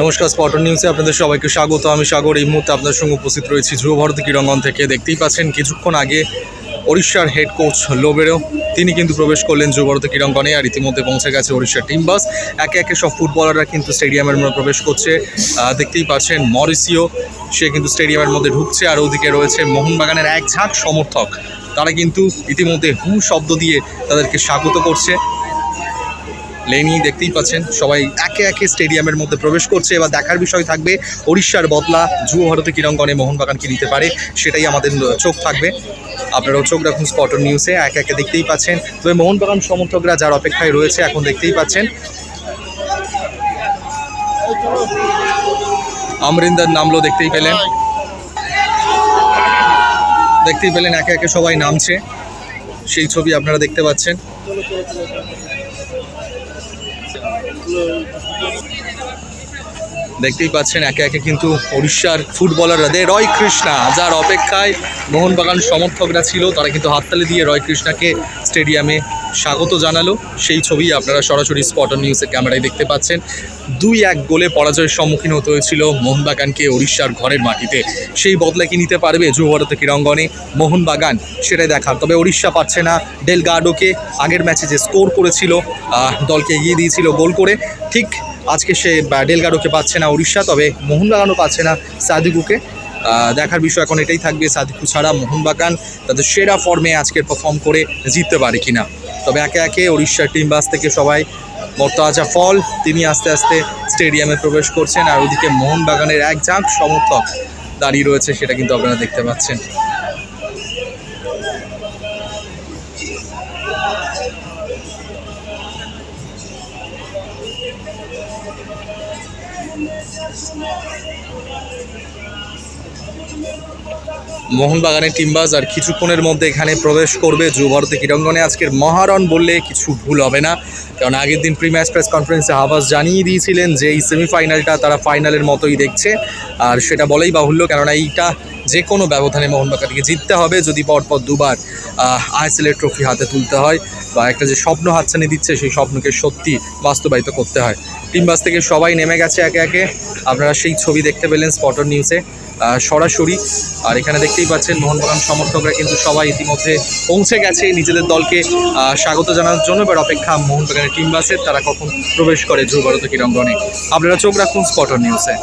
নমস্কার স্পটন নিউজে আপনাদের সবাইকে স্বাগত। আমি সাগর। এই মুহূর্তে আপনাদের সঙ্গে উপস্থিত রয়েছি ধ্রুব ভারতী ক্রীড়াঙ্গন থেকে। দেখতেই পাচ্ছেন, কিছুক্ষণ আগে ওড়িশার হেড কোচ লোবেরো, তিনি কিন্তু প্রবেশ করলেন ধ্রুব ভারতী ক্রীড়াঙ্গনে আর ইতিমধ্যে পৌঁছে গেছে ওড়িশার টিম বাস একে একে সব ফুটবলাররা কিন্তু স্টেডিয়ামের মধ্যে প্রবেশ করছে। দেখতেই পাচ্ছেন, মরিসিও, সে কিন্তু স্টেডিয়ামের মধ্যে ঢুকছে। আর ওদিকে রয়েছে মোহনবাগানের এক ঝাঁক সমর্থক। তারা কিন্তু ইতিমধ্যে হু শব্দ দিয়ে তাদেরকে স্বাগত করছে। লেনি দেখতেই পাচ্ছেন, সবাই একে একে স্টেডিয়ামের মধ্যে প্রবেশ করছে। এবার দেখার বিষয় থাকবে, ওড়িশার বদলা যুব ভারতী ক্রীড়াঙ্গনে মোহনবাগান কি নিতে পারে, সেটাই আমাদের চোখ থাকবে। আপনারাও চোখ রাখুন স্পটন নিউজে একে একে দেখতেই পাচ্ছেন। তবে মোহনবাগান সমর্থকরা যার অপেক্ষায় রয়েছে, এখন দেখতেই পাচ্ছেন। আমরিন্দার নামলো দেখতেই পেলেন। দেখতেই পেলেন একে একে সবাই নামছে। সেই ছবি আপনারা দেখতে পাচ্ছেন। 好了。দেখতেই পাচ্ছেন, একে একে কিন্তু উড়িষ্যার ফুটবলাররা দে রয় কৃষ্ণা। যার অপেক্ষায় মোহনবাগান সমর্থকরা ছিল, তারা কিন্তু হাততালি দিয়ে রয় কৃষ্ণাকে স্টেডিয়ামে স্বাগত জানালো। সেই ছবি আপনারা সরাসরি স্পটন নিউজের ক্যামেরায় দেখতে পাচ্ছেন। দুই এক গোলে পরাজয়ের সম্মুখীন হতে হয়েছিল মোহনবাগানকে উড়িষ্যার ঘরের মাটিতে। সেই বদলা কি নিতে পারবে যুব ভারত ক্রীড়াঙ্গনে? মোহনবাগান সেটাই দেখার। তবে উড়িষ্যা পাচ্ছে না। ডেলগাডোকে আগের ম্যাচে যে স্কোর করেছিল দলকে এগিয়ে দিয়েছিল গোল করে, ঠিক আজকে সে ডেলগাডোকে পাচ্ছে না উড়িষ্যা, তবে মোহনবাগানও পাচ্ছে না সাদিকুকে। দেখার বিষয় এখন এটাই থাকবে, সাদিকু ছাড়া মোহনবাগান তাদের সেরা ফর্মে আজকের পারফর্ম করে জিততে পারে কিনা। তবে একে একে উড়িষ্যার টিম বাস থেকে সবাই মর্তাজা ফল তিনি আস্তে আস্তে স্টেডিয়ামে প্রবেশ করছেন, আর ওদিকে মোহনবাগানের এক ঝাঁক সমর্থক দাঁড়িয়ে রয়েছে, সেটা কিন্তু আপনারা দেখতে পাচ্ছেন। মোহনবাগানের টিমবাজ আর কিছুক্ষণের মধ্যে এখানে প্রবেশ করবে যুব ভারতী ক্রীড়াঙ্গনে। আজকের মহারণ বললে কিছু ভুল হবে না, কারণ আগের দিন প্রি ম্যাচ প্রেস কনফারেন্সে হাবাস জানিয়ে দিয়েছিলেন যে এই সেমিফাইনালটা তারা ফাইনালের মতোই দেখছে। আর সেটা বলেই বাহুল্য, কেননা এইটা যে কোনো ব্যবধানে মোহনবাগানকে জিততে হবে, যদি পরপর দুবার আইএসএলের ট্রফি হাতে তুলতে হয়, বা একটা যে স্বপ্ন হাতছানি দিচ্ছে সেই স্বপ্নকে সত্যি বাস্তবায়িত করতে হয়। টিম বাস থেকে সবাই নেমে গেছে একে একে। আপনারা সেই ছবি দেখতে পেলেন স্পটন নিউজে সরাসরি, আর এখানে দেখতেই পাচ্ছেন মোহনবাগান সমর্থকরা কিন্তু সবাই ইতিমধ্যে পৌঁছে গেছে নিজেদের দলকে। স্বাগত জানানোর জন্য, এবার অপেক্ষা মোহনবাগানের টিম বাসের তারা কখন প্রবেশ করে ধ্রুবরত ক্রীড়াঙ্গনে আপনারা চোখ রাখুন স্পটন নিউজে